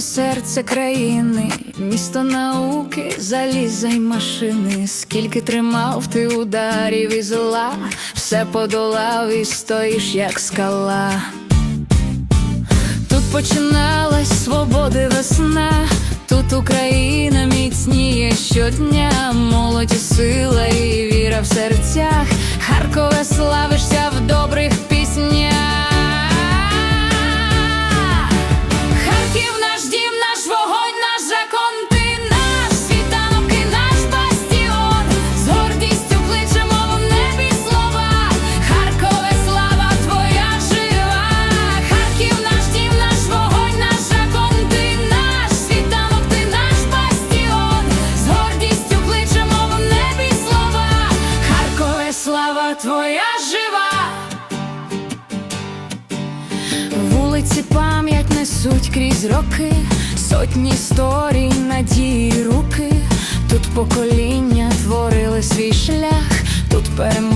серце країни, місто науки, заліза й машини. Скільки тримав ти ударів і зла, все подолав і стоїш, як скала. Тут починалась свободи весна, тут Україна міцніє щодня, молоді сила і віра в серцях, Харкове славишся в добрих слава твоя жива. Вулиці пам'ять несуть крізь роки, сотні історій, надії, руки. Тут покоління творили свій шлях, тут перемога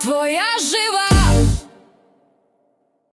твоя